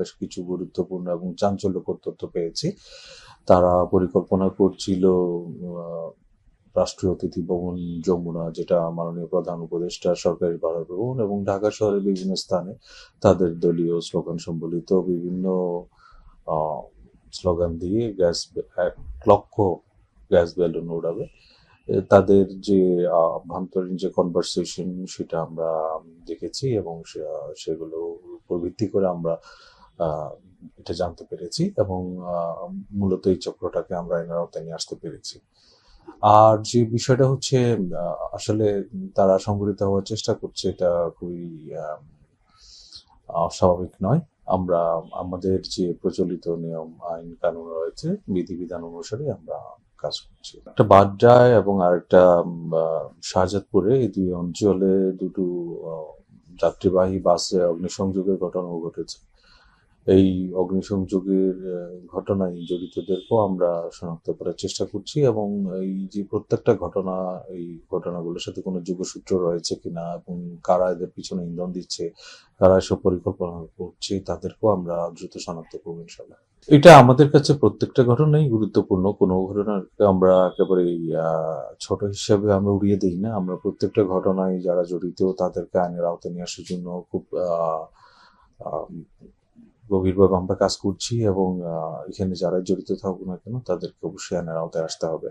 বেশ কিছু গুরুত্বপূর্ণ এবং চাঞ্চল্যকর তথ্য পেয়েছি। তারা পরিকল্পনা করছিল রাষ্ট্রীয় অতিথি ভবন যমুনা, যেটা মাননীয় প্রধান উপদেষ্টা, সরকারি বাসভবন এবং ঢাকা শহরের বিভিন্ন স্থানে তাদের দলীয় স্লোগান সম্বলিত বিভিন্ন স্লোগান দিয়ে গ্যাস, এক লক্ষ গ্যাস বেলুন উড়াবে। তাদের যে আভ্যন্তরীণ যে কনভারসেশন সেটা আমরা দেখেছি এবং সে- সেগুলোর উপর ভিত্তি করে আমরা এটা জানতে পেরেছি এবং মূলত এই চক্রটাকে আমরা এনার আওতায় নিয়ে আসতে পেরেছি। আর যে বিষয়টা হচ্ছে আসলে তারা সংগঠিত হওয়ার চেষ্টা করছে এটা খুবই আহ, অস্বাভাবিক নয়। আমরা আমাদের যে প্রচলিত নিয়ম আইন কানুন রয়েছে বিধিবিধান অনুসারে আমরা কাজ করছি। একটা বাড্ডায় এবং আরেকটা শাহজাদপুরে এই দুই অঞ্চলে দুটো যাত্রীবাহী বাসে অগ্নিসংযোগের ঘটনাও ঘটেছে। এই অগ্নিসংযোগের ঘটনায় জড়িতদেরকেও আমরা শনাক্ত করার চেষ্টা করছি এবং এই যে প্রত্যেকটা ঘটনা, এই ঘটনাগুলোর সাথে কোনো যোগসূত্র রয়েছে কিনা এবং কারা এদের পিছনে ইন্ধন দিচ্ছে, কারা এসব পরিকল্পনা করছে, তাদেরকেও আমরা দ্রুত শনাক্ত করব ইনশাল্লাহ এটা আমাদের কাছে প্রত্যেকটা ঘটনাই গুরুত্বপূর্ণ, কোনো ঘটনাকে আমরা একেবারে ছোট হিসাবে আমরা উড়িয়ে দিই না। আমরা প্রত্যেকটা ঘটনায় যারা জড়িত, তাদেরকে আইনের আওতায় নিয়ে আসার জন্য খুব গভীরভাবে আমরা কাজ করছি এবং এখানে যারা জড়িত থাকুক না কেন, তাদেরকে অবশ্যই আইনের আওতায় আসতে হবে।